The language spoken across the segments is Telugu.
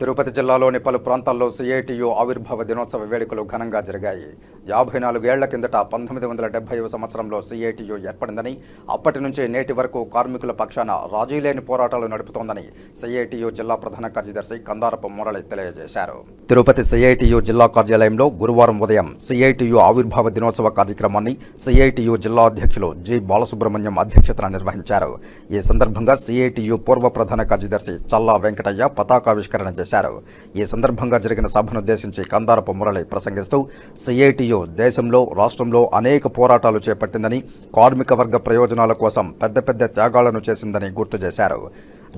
తిరుపతి జిల్లాలోని పలు ప్రాంతాల్లో సిఐటియు ఆవిర్భావ దినోత్సవ వేడుకలు ఘనంగా జరిగాయి. యాభై నాలుగేళ్ళ కిందట పంతొమ్మిది వందల డెబ్బైవ సంవత్సరంలో సిఐటియు ఏర్పడిందని అప్పటి నుంచి నేటి వరకు కార్మికుల పక్షాన రాజీలేని పోరాటాలు నడుపుతోందని సిఐటియు జిల్లా ప్రధాన కార్యదర్శి కందారపు మురళి తెలియజేశారు. తిరుపతి సిఐటియు జిల్లా కార్యాలయంలో గురువారం ఉదయం సిఐటియు ఆవిర్భావ దినోత్సవ కార్యక్రమాన్ని సిఐటియు జిల్లా అధ్యక్షులు జి. బాలసుబ్రహ్మణ్యం అధ్యక్షతన నిర్వహించారు. ఈ సందర్భంగా సిఐటియు పూర్వ ప్రధాన కార్యదర్శి చల్లా వెంకటయ్య పతాకావిష్కరణ చేశారు. ఈ సందర్భంగా జరిగిన సభను ఉద్దేశించి కందారపు మురళి ప్రసంగిస్తూ సిఐటియు దేశంలో రాష్ట్రంలో అనేక పోరాటాలు చేపట్టిందని కార్మిక వర్గ ప్రయోజనాల కోసం పెద్ద పెద్ద త్యాగాలను చేసిందని గుర్తు చేశారు.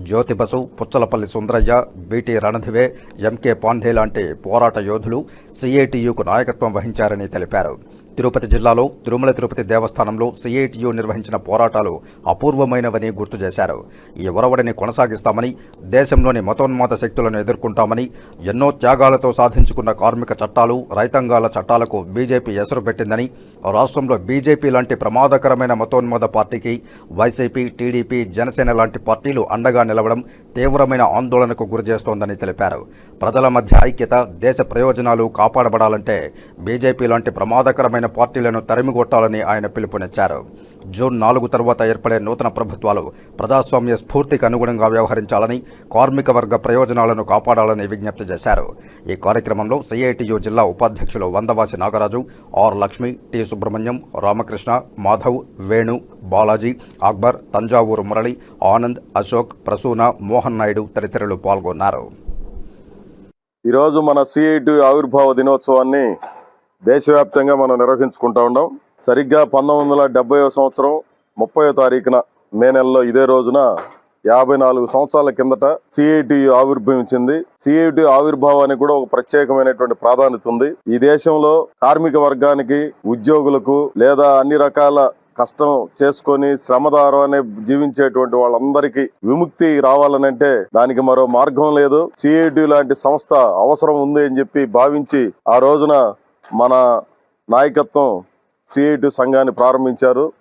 జ్యోతి బసు పుచ్చలపల్లి సుందరయ్య బీటీ రణధివే ఎంకే పాండే లాంటి పోరాట యోధులు సిఐటియుకు నాయకత్వం వహించారని తెలిపారు. తిరుపతి జిల్లాలో తిరుమల తిరుపతి దేవస్థానంలో సిఐటియు నిర్వహించిన పోరాటాలు అపూర్వమైనవని గుర్తు చేశారు. ఈ ఒరవడిని కొనసాగిస్తామని దేశంలోని మతోన్మాద శక్తులను ఎదుర్కొంటామని ఎన్నో త్యాగాలతో సాధించుకున్న కార్మిక చట్టాలు రైతాంగాల చట్టాలకు బీజేపీ ఎసరు పెట్టిందని రాష్ట్రంలో బీజేపీ లాంటి ప్రమాదకరమైన మతోన్మాద పార్టీకి వైసీపీ టీడీపీ జనసేన లాంటి పార్టీలు అండగా నిలవడం తీవ్రమైన ఆందోళనకు గురిచేస్తోందని తెలిపారు. ప్రజల మధ్య ఐక్యత దేశ ప్రయోజనాలు కాపాడబడాలంటే బీజేపీ లాంటి ప్రమాదకరమైన పార్టీలను తరిమికొట్టాలని ఆయన పిలుపునిచ్చారు. జూన్ నాలుగు తర్వాత ఏర్పడే నూతన ప్రభుత్వాలు ప్రజాస్వామ్య స్ఫూర్తికి అనుగుణంగా వ్యవహరించాలని కార్మిక వర్గ ప్రయోజనాలను కాపాడాలని విజ్ఞప్తి చేశారు. ఈ కార్యక్రమంలో సిఐటియు జిల్లా ఉపాధ్యక్షులు వందవాసి నాగరాజు ఆర్ లక్ష్మి టి సుబ్రహ్మణ్యం రామకృష్ణ మాధవ్ వేణు బాలాజీ అక్బర్ తంజావూరు మురళి ఆనంద్ అశోక్ ప్రసూన మోహన్ నాయుడు తదితరులు పాల్గొన్నారు. ఈరోజు మన సిఐటి ఆవిర్భావ దినోత్సవాన్ని దేశవ్యాప్తంగా మనం నిర్వహించుకుంటా ఉన్నాం. సరిగ్గా పంతొమ్మిది వందల సంవత్సరం ముప్పై తారీఖున మే నెలలో ఇదే రోజున యాభై నాలుగు సంవత్సరాల కిందట సిఐటి ఆవిర్భవించింది. సిఐటి ఆవిర్భావానికి కూడా ఒక ప్రత్యేకమైనటువంటి ప్రాధాన్యత ఉంది. ఈ దేశంలో కార్మిక వర్గానికి ఉద్యోగులకు లేదా అన్ని రకాల కష్టం చేసుకొని శ్రమదారనే జీవించేటువంటి వాళ్ళందరికీ విముక్తి రావాలనంటే దానికి మరో మార్గం లేదు. సిఐటి లాంటి సంస్థ అవసరం ఉంది అని చెప్పి భావించి ఆ రోజున మన నాయకత్వం సిఐటి సంఘాన్ని ప్రారంభించారు.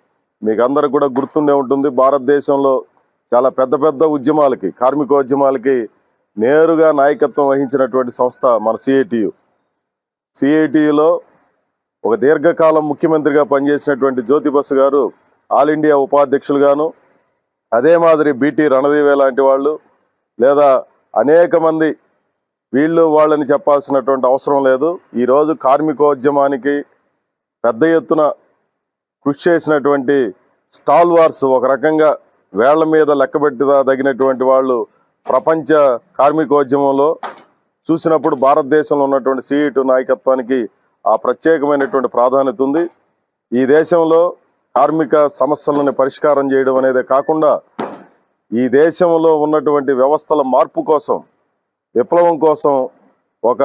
మీకు అందరికి కూడా గుర్తుండే ఉంటుంది భారతదేశంలో చాలా పెద్ద పెద్ద ఉద్యమాలకి కార్మికోద్యమాలకి నేరుగా నాయకత్వం వహించినటువంటి సంస్థ మన సిఐటియు. సిఐటియులో ఒక దీర్ఘకాలం ముఖ్యమంత్రిగా పనిచేసినటువంటి జ్యోతి గారు ఆల్ ఇండియా ఉపాధ్యక్షులుగాను అదే మాదిరి బీటీ రణదీవే లాంటి వాళ్ళు లేదా అనేక మంది వీళ్ళు వాళ్ళని చెప్పాల్సినటువంటి అవసరం లేదు. ఈరోజు కార్మికోద్యమానికి పెద్ద ఎత్తున కృషి చేసినటువంటి స్టాల్ వార్స్ ఒక రకంగా వేళ్ళ మీద లెక్కబెట్టదగినటువంటి వాళ్ళు ప్రపంచ కార్మికోద్యమంలో చూసినప్పుడు భారతదేశంలో ఉన్నటువంటి సీఈటు నాయకత్వానికి ఆ ప్రత్యేకమైనటువంటి ప్రాధాన్యత ఉంది. ఈ దేశంలో కార్మిక సమస్యలను పరిష్కారం చేయడం అనేది కాకుండా ఈ దేశంలో ఉన్నటువంటి వ్యవస్థల మార్పు కోసం విప్లవం కోసం ఒక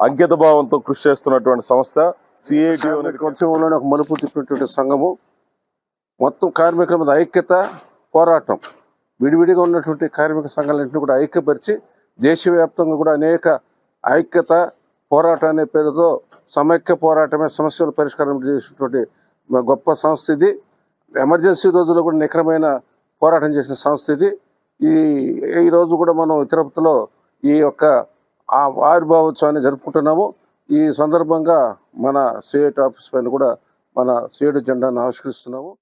అంకిత భావంతో కృషి చేస్తున్నటువంటి సంస్థ సిఐటి అనేది ఒక మలుపు తిప్పినటువంటి సంఘము. మొత్తం కార్మికుల మీద ఐక్యత పోరాటం విడివిడిగా ఉన్నటువంటి కార్మిక సంఘాలన్నింటినీ కూడా ఐక్యపరిచి దేశవ్యాప్తంగా కూడా అనేక ఐక్యత పోరాటం అనే పేరుతో సమైక్య పోరాటమే సమస్యల పరిష్కారం చేసినటువంటి గొప్ప సంస్థ ఇది. ఎమర్జెన్సీ రోజుల్లో కూడా నిఖరమైన పోరాటం చేసిన సంస్థ ఇది. ఈ ఈ రోజు కూడా మనం తిరుపతిలో ఈ యొక్క ఆ ఆవిర్భావోత్సవాన్ని జరుపుకుంటున్నాము. ఈ సందర్భంగా మన సిఐటి ఆఫీస్ పైన కూడా మన సిఐటి జెండాను ఆవిష్కరిస్తున్నాము.